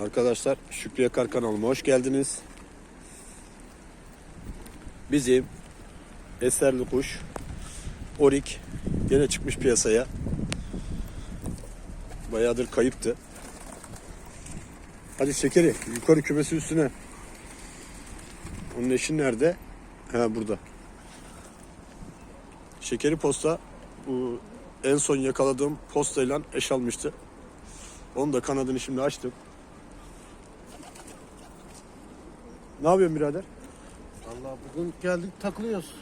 Arkadaşlar Şükrü Yakar kanalıma hoş geldiniz. Bizim eserli kuş Orik gene çıkmış piyasaya. Bayağıdır kayıptı. Hadi şekeri yukarı kümesi üstüne. Onun eşi nerede? Ha burada. Şekeri posta bu en son yakaladığım postayla eş almıştı. Onun da kanadını şimdi açtım. Ne yapıyorsun birader? Vallahi bugün geldik takılıyoruz.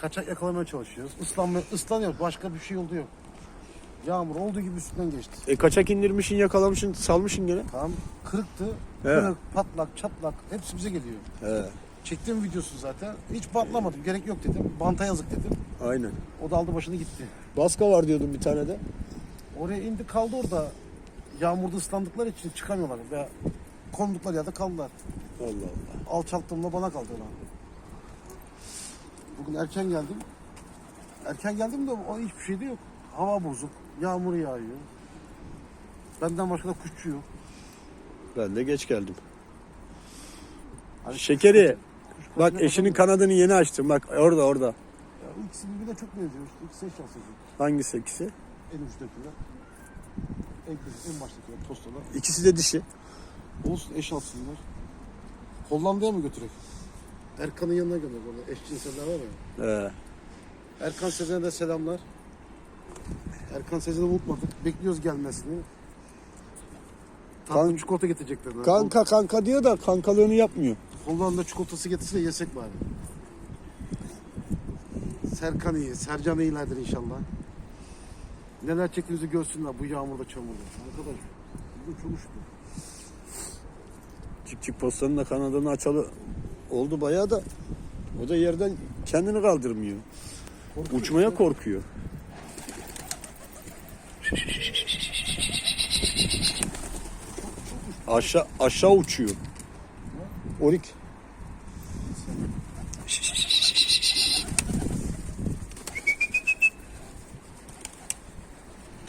Kaçak yakalamaya çalışıyoruz. Islanma, ıslanıyoruz. Başka bir şey oldu yok. Yağmur olduğu gibi üstünden geçti. E kaçak indirmişsin, yakalamışsın, salmışsın gene. Tamam kırıktı. He. Kırık, patlak, çatlak hepsi bize geliyor. He, Çektiğim videosu zaten. Hiç patlamadım. Gerek yok dedim. Banta yazık dedim. aynen. O da aldı başını gitti. Baska var diyordun bir tane de. Oraya indi kaldı orada. Yağmurda ıslandıkları için çıkamıyorlar. Veya kondukları yerde kaldılar. Allah Allah. Alçalttığımda bana kaldı lan. Bugün erken geldim. Erken geldim de o hiçbir şey de yok. Hava bozuk. Yağmur yağıyor. Benden başka da kuşçu yok. Ben de geç geldim. Hani Şekeri. kuş- kuş Bak eşinin kanadını yeni açtım. Bak orada orada. Ya, ikisi birbirine çok benziyor. işte. İkisi eş. Hangisi ikisi? En uçtakiler. En, en baştakiler postalar. İkisi de dişi. Olsun eş alsınlar. Hollanda'ya mı götürek? Erkan'ın yanına gönder orada. Eşcinseller var ya. He. Erkan Sezen'e de selamlar. Erkan Sezen'i unutmadık. Bekliyoruz gelmesini. Tatlı Kan- çikolata getirecekler. bana. Kanka kanka diyor da kankalığını yapmıyor. Hollanda çikolatası getirse de yesek bari. Serkan iyi, Sercan iyilerdir inşallah. Neler çektiğimizi görsünler bu yağmurda çamurda. Arkadaş bu çok uçtu. Çık çık postanın da kanadını açalı oldu bayağı da. O da yerden kendini kaldırmıyor. Korkuyor Uçmaya işte. korkuyor. Aşağı aşağı uçuyor. Orik.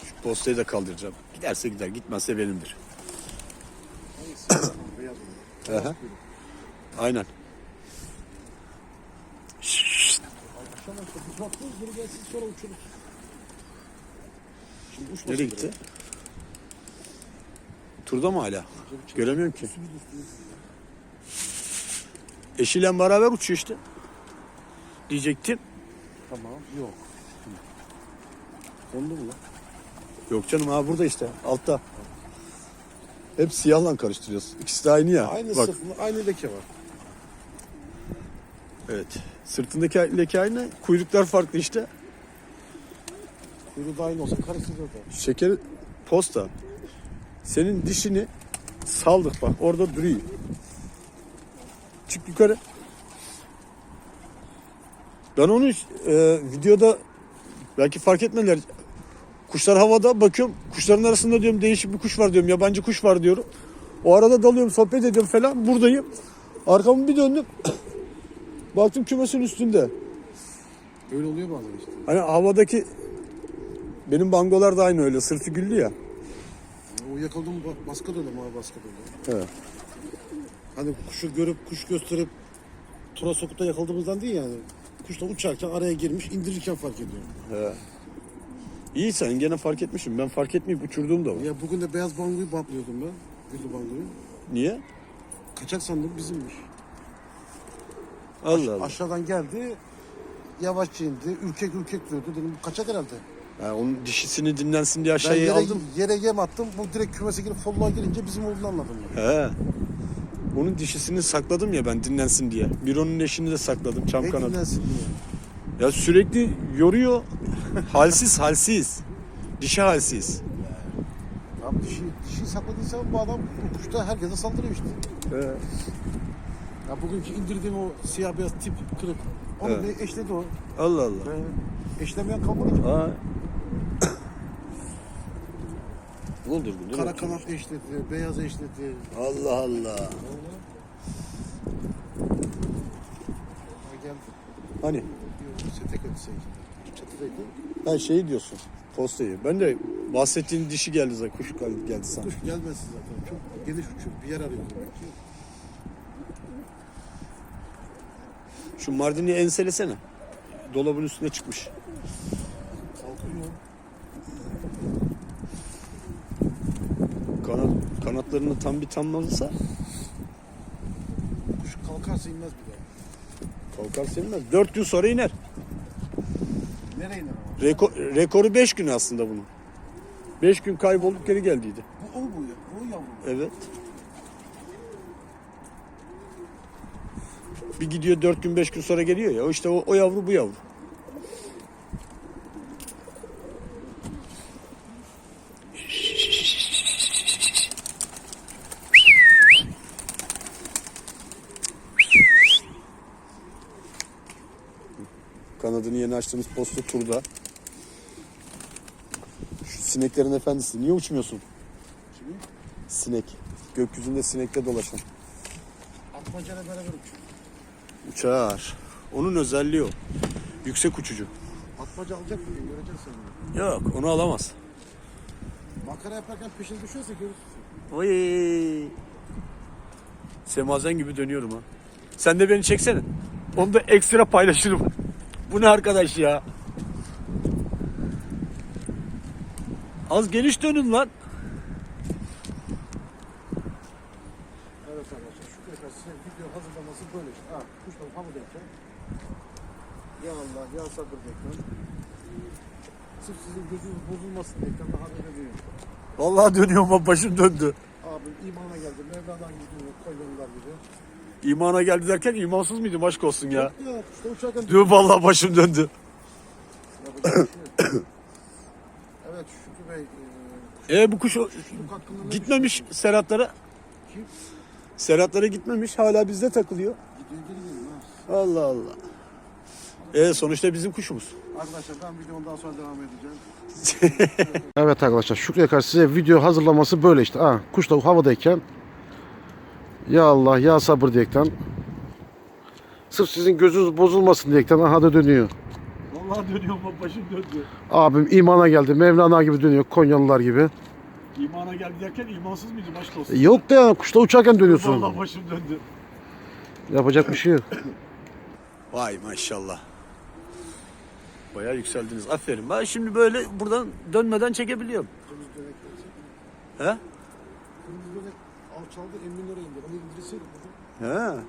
Şu postayı da kaldıracağım. Giderse gider, gitmezse benimdir. Aha. Aynen. Akşam işte biz bakıyoruz geri gelsin sonra uçuruz. Şimdi uçmasın Nereye gitti? Turda mı hala? Göremiyorum ki. Eşiyle beraber uçuyor işte. Diyecektim. Tamam yok. Kondu mu lan? Yok canım ha burada işte altta. Hep siyahla karıştırıyoruz. İkisi de aynı ya. Aynı Bak, sıfır, aynı leke var. Evet. Sırtındaki leke aynı. Kuyruklar farklı işte. Kuyruğu da aynı olsa karıştırır da. Şeker posta. Senin dişini saldık bak orada duruyor. Çık yukarı. Ben onu e, videoda belki fark etmediler. Kuşlar havada bakıyorum. Kuşların arasında diyorum değişik bir kuş var diyorum. Yabancı kuş var diyorum. O arada dalıyorum sohbet ediyorum falan. Buradayım. Arkamı bir döndüm. Baktım kümesin üstünde. Öyle oluyor bazen işte. Hani havadaki benim bangolar da aynı öyle. Sırtı güllü ya. O yakaladım ba- baskı dolu mavi baskı dolu. Evet. Hani kuşu görüp kuş gösterip tura sokup da yakaladığımızdan değil yani. Kuş da uçarken araya girmiş indirirken fark ediyor. He. İyi sen gene fark etmişsin. Ben fark etmeyip uçurduğum da var. Ya bugün de beyaz bangoyu bantlıyordum ben. Güllü bangoyu. Niye? Kaçak sandım bizimmiş. Allah Allah. Aşağıdan geldi. Yavaşça indi. Ürkek ürkek duruyordu. Dedim bu kaçak herhalde. Ha, onun dişisini dinlensin diye Ben aşağıya yere, aldım. yere yem attım. Bu direkt kümese girip folluğa girince bizim olduğunu anladım ben. He. Onun dişisini sakladım ya ben dinlensin diye. Bir onun eşini de sakladım çam Ne kanadı. dinlensin diye. Ya sürekli yoruyor. halsiz halsiz. Dişi halsiz. Abi dişi, dişi sakladıysa bu adam bu kuş da herkese saldırıyor işte. He. Ya bugünkü indirdiğim o siyah beyaz tip kırık. Onu Evet. bir eşledi o. Allah Allah. Ee, eşlemeyen kalmadı ki. Ha. Buldur buldur. Kara kanat eşledi, beyaz eşledi. Allah Allah. Ha, geldi. Hani Diyor, sete kötü Çatıdaydı. ben şey diyorsun. Postayı. Ben de bahsettiğin dişi geldi zaten. Kuş geldi, geldi sana. Kuş gelmesin zaten. Çok geniş uçuyor. Bir yer arıyor demek ki. Şu Mardin'i enselesene. Dolabın üstüne çıkmış. Kalkıyor. Kanat, kanatlarını tam bir tamamlasa Kuş kalkarsa inmez bir daha. kalkar seninmez. 4 gün sonra iner. Rekor, rekoru 5 gün aslında bunun. 5 gün kaybolup geri geldiydi. Bu o bu ya. O yavru. Evet. Bir gidiyor 4 gün 5 gün sonra geliyor ya. O işte o, o yavru bu yavru. Kanadını yeni açtığımız posta turda. Sineklerin efendisi. Niye uçmuyorsun? Şimdi Sinek. Gökyüzünde sinekle dolaşan. atmacayla beraber uçuyor. Uçar. Onun özelliği o. Yüksek uçucu. Atmaca alacak mı? Göreceksin sen bunu. Yok onu alamaz. Makara yaparken peşine düşerse görürsün. Oy. Semazen gibi dönüyorum ha. Sen de beni çeksene. Onu da ekstra paylaşırım. Bu ne arkadaş ya? Az geniş dönün lan. Evet arkadaşlar şu kadar size video hazırlaması böyle işte. Ha, kuşlar havadayken ya Allah ya sabır beklen. Sırf sizin gözünüz bozulmasın diyerekten daha böyle büyüyor. Vallahi dönüyorum bak başım döndü. Abim imana geldi. Mevla'dan gidiyor. Koyunlar gibi. İmana geldi derken imansız mıydım aşk olsun ya. Ya işte uçarken Dur vallahi başım döndü. Yapacak bir şey yok. Evet Şükrü Bey. E, E bu kuş o- kuşluk hakkında ne gitmemiş Serhatlara. Kim? Serhatlara gitmemiş hala bizde takılıyor. Gidiyor. Allah Allah. E sonuçta bizim kuşumuz. Arkadaşlar ben videonun daha sonra devam edeceğim. Evet arkadaşlar Şükrü'ye karşı size video hazırlaması böyle işte. Ha, kuş da havadayken ya Allah ya sabır diyerekten sırf sizin gözünüz bozulmasın diyerekten aha da dönüyor. Vallahi dönüyorum bak başım döndü. Abim imana geldi. Mevlana gibi dönüyor. Konyalılar gibi. İmana geldi derken imansız mıydım aşk olsun. E, Yok da yani kuşla uçarken dönüyorsun. Vallahi başım döndü. Yapacak bir şey yok. Vay maşallah. Bayağı yükseldiniz. Aferin. Ben şimdi böyle buradan dönmeden çekebiliyorum. Kırmızı dönek. He? Kırmızı dönek alçaldı emin oraya indi. Onu indirseydik dedim. He.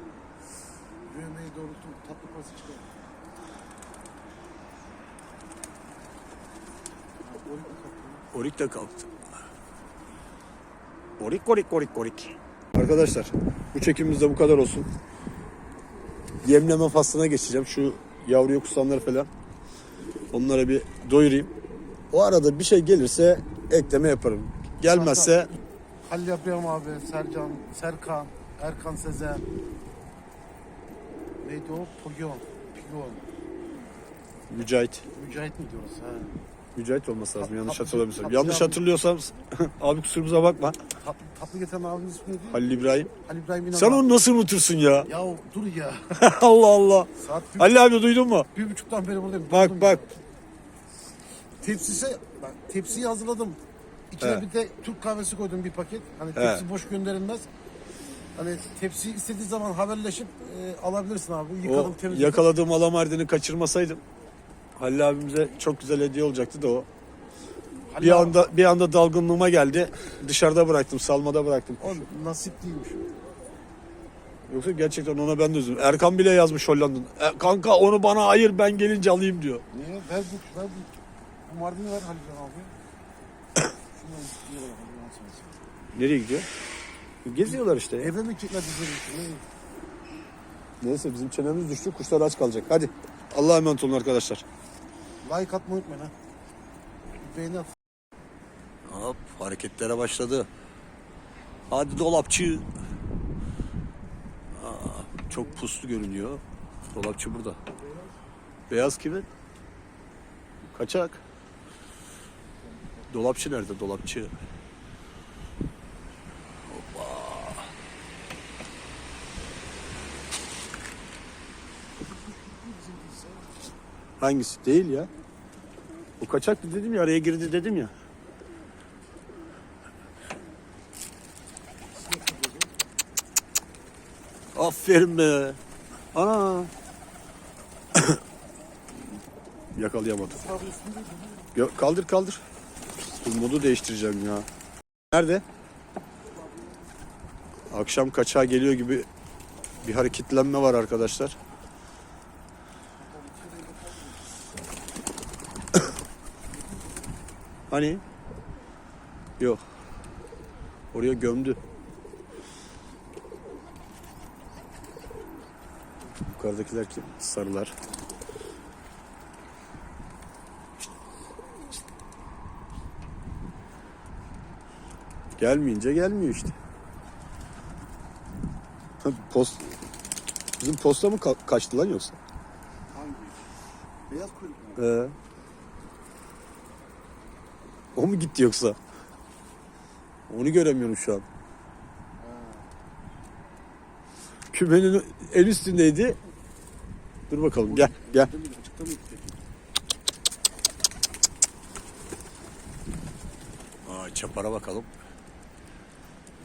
Düğmeyi doğrulttum. Tatlı pası çıkar. Ha, orik mi kalktı? Orik de kalktı. Orik orik orik orik. Arkadaşlar bu çekimimiz de bu kadar olsun. Yemleme faslına geçeceğim. Şu yavruya kusanları falan. Onlara bir doyurayım. O arada bir şey gelirse ekleme yaparım. Gelmezse Halil Yapıyam abi, Sercan, Serkan, Erkan Sezen. Neydi o? Pugyon. Pugyon. Mücahit. Mücahit mi diyoruz? Ha. Mücahit olması lazım. Yanlış tatlı- hatırlamıyorsam. tatlı Yanlış abi. hatırlıyorsam abi kusurumuza bakma. Tatlı, tatlı getiren ismi neydi? Halil İbrahim. Halil İbrahim İnan Sen onu nasıl unutursun ya? Ya dur ya. Allah Allah. Saat bir, abi duydun mu? bir buçuktan beri buradayım. Bak Durdum bak. ya. Tepsisi, bak, tepsiyi hazırladım. İçine He. bir de Türk kahvesi koydum bir paket. Hani tepsi boş gönderilmez. Hani tepsi istediği zaman haberleşip e, alabilirsin abi. O Yıkadım temizledim. yakaladığım alamardini kaçırmasaydım Halil abimize çok güzel hediye olacaktı da o. Halil Bir abi- anda bir anda dalgınlığıma geldi. Dışarıda bıraktım, salmada bıraktım. O nasip değilmiş. Yoksa gerçekten ona ben de üzüldüm. Erkan bile yazmış Hollanda'dan. "E, kanka onu bana ayır ben gelince alayım diyor. Niye? Ver bu, ver bu. Bu Mardin'i ver Halil abi. Üstüne Halil. Nereye gidiyor? Geziyorlar işte. ya. Eve mi kilitler? Ne? Neyse bizim çenemiz düştü. Kuşlar aç kalacak. Hadi. Allah'a emanet olun arkadaşlar. Like atmayı unutmayın ha. Beğeni at. Hop hareketlere başladı. Hadi dolapçı. Aa, çok puslu görünüyor. Dolapçı burada. Beyaz kimin? Kaçak. Dolapçı nerede? Dolapçı. Hoppa. Hangisi? Değil ya. O kaçak dedim ya araya girdi dedim ya. Aferin be. Ana. Yakalayamadım. Yo, kaldır kaldır. Dur modu değiştireceğim ya. Nerede? Akşam kaçağa geliyor gibi bir hareketlenme var arkadaşlar. Hani? Yok. Oraya gömdü. Yukarıdakiler kim? Sarılar. Gelmeyince gelmiyor işte. Ha, Post Bizim posta mı ka- kaçtı lan yoksa? Hangi? Beyaz kuyruk mu? Ee, o mu gitti yoksa? Onu göremiyorum şu an. Kümenin en üstündeydi. Dur bakalım gel gel. Aa, çapara bakalım.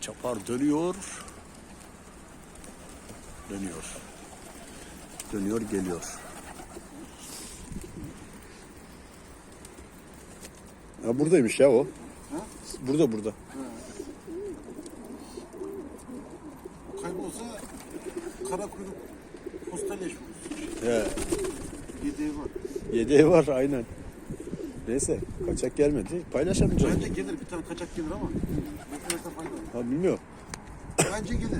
Çapar dönüyor. Dönüyor. Dönüyor geliyor. Ha buradaymış ya o. Ha? Burada burada. O kaybolsa kara kuyruk postal yaşıyor. He, Yedeği var. yedeği var aynen. Neyse kaçak gelmedi. Paylaşamayacağım. Bence gelir bir tane kaçak gelir ama. Ha bilmiyorum. Bence gelir.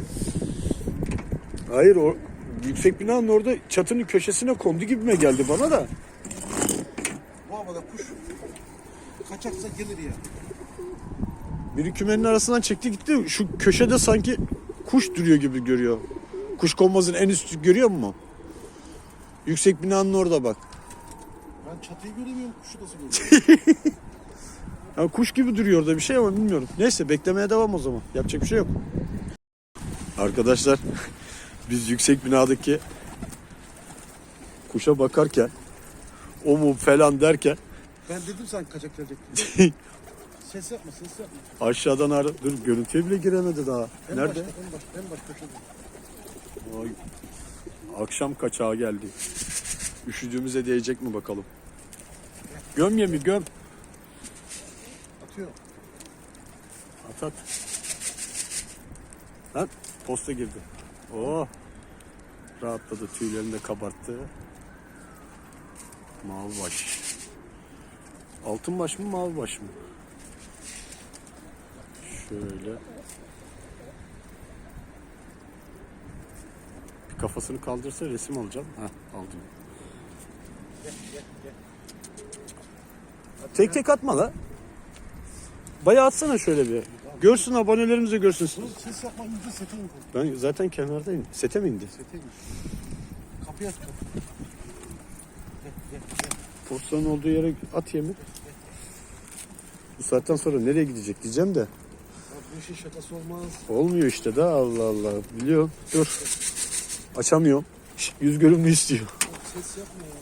Hayır o yüksek binanın orada çatının köşesine kondu gibime geldi bana da. Bu havada kuş kaçaksa gelir ya. Biri kümenin arasından çekti gitti. Şu köşede sanki kuş duruyor gibi görüyor. Kuş konmazın en üstü görüyor musun? Yüksek binanın orada bak. Ben çatıyı göremiyorum, kuşu nasıl görüyorum? Ya kuş gibi duruyor orada bir şey ama bilmiyorum. Neyse beklemeye devam o zaman. Yapacak bir şey yok. Arkadaşlar biz yüksek binadaki kuşa bakarken o mu falan derken ben dedim sen kaçak gelecek diye. ses yapma, ses yapma. aşağıdan ara dur görüntüye bile giremedi daha. En Nerede? başta, en başta, en başta köşede. Ay, akşam kaçağı geldi. Üşüdüğümüze değecek mi bakalım. Göm yemi göm. Atıyor. At at. Lan posta girdi. Oh. Rahatladı tüylerini de kabarttı. Mavi baş. Altın baş mı mavi baş mı? Şöyle. Bir kafasını kaldırsa resim alacağım. Heh, aldım. Tek tek atma la. Bayağı atsana şöyle bir. Görsün abonelerimiz de görsün. Ses yapma, ince sete in koy. Ben zaten kenardayım. Sete mi indi? Sete in. Kapıyı aç kapıyı. Postanın olduğu yere at yemi. Bu saatten sonra nereye gidecek diyeceğim de. Bu işin şakası olmaz. Olmuyor işte de Allah Allah. Biliyorum. Dur. Açamıyorum. Yüz görümlü istiyor. Ses yapma ya.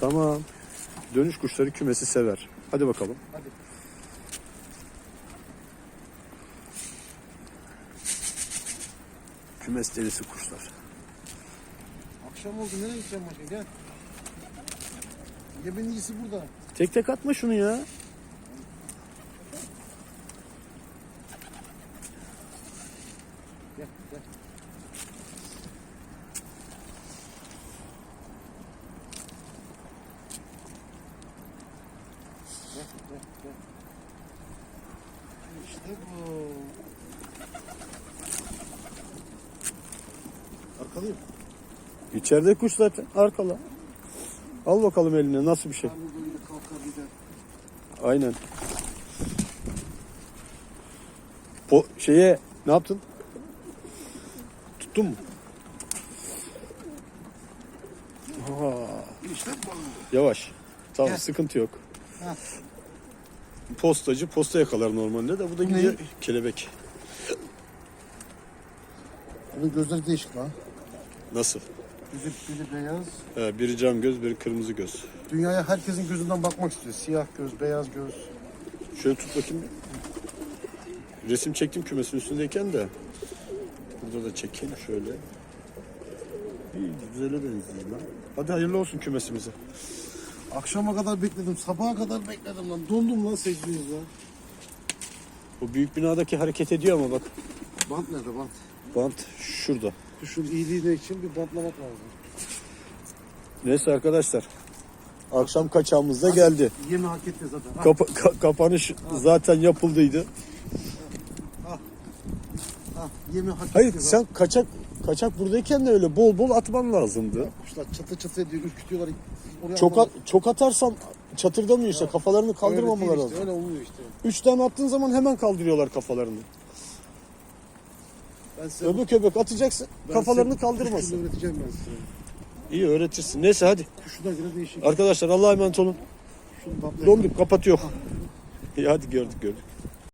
Tamam. Dönüş kuşları kümesi sever. Hadi bakalım. Hadi. Kümes delisi kuşlar. Akşam oldu, nereye gideceğim başka? Gel. Yemeğin iyisi burada. Tek tek atma şunu ya. Gel, gel. Gel, gel, gel. İşte bu. Arkalıyım. İçeride kuş zaten. Arkala. Al bakalım eline nasıl bir şey. Aynen. Po şeye ne yaptın? Tuttun mu? İşte bu. yavaş. Tamam Gel. sıkıntı yok. Ha. Postacı posta yakalar normalde de bu da gidiyor kelebek. Onun gözleri değişik lan. Nasıl? Biri, biri beyaz. He, biri cam göz, biri kırmızı göz. Dünyaya herkesin gözünden bakmak istiyor. Siyah göz, beyaz göz. Şöyle tut bakayım. Resim çektim kümesin üstündeyken de. Burada da çekeyim şöyle. İyi, güzele benziyor lan. Hadi hayırlı olsun kümesimize. Akşama kadar bekledim, sabaha kadar bekledim lan. Dondum lan secdeniz ya. Bu büyük binadaki hareket ediyor ama bak. Bant nerede bant? Bant şurada. Kuşun iyiliği için bir bantlamak lazım. Neyse arkadaşlar. Akşam kaçağımız da geldi. Yemi hak etti zaten. Ah, Kapa- ka- kapanış zaten yapıldıydı. ah, yemi hak Hayır etti sen kaçak kaçak buradayken de öyle bol bol atman lazımdı. zaten. Kuşlar çatı çatı ediyor, ürkütüyorlar. Oraya Çok at, çok atarsan çatırdamıyor işte kafalarını Öyle kaldırmamaları değil lazım. işte, Öyle olmuyor işte. Üç tane attığın zaman hemen kaldırıyorlar kafalarını. Ben size Öbür köpek atacaksın ben kafalarını size kaldırmasın. türünü öğreteceğim ben size. İyi öğretirsin. Neyse hadi. Kuşuna göre değişik. Arkadaşlar Allah'a emanet olun. Şunu kapatıyor. İyi hadi gördük gördük.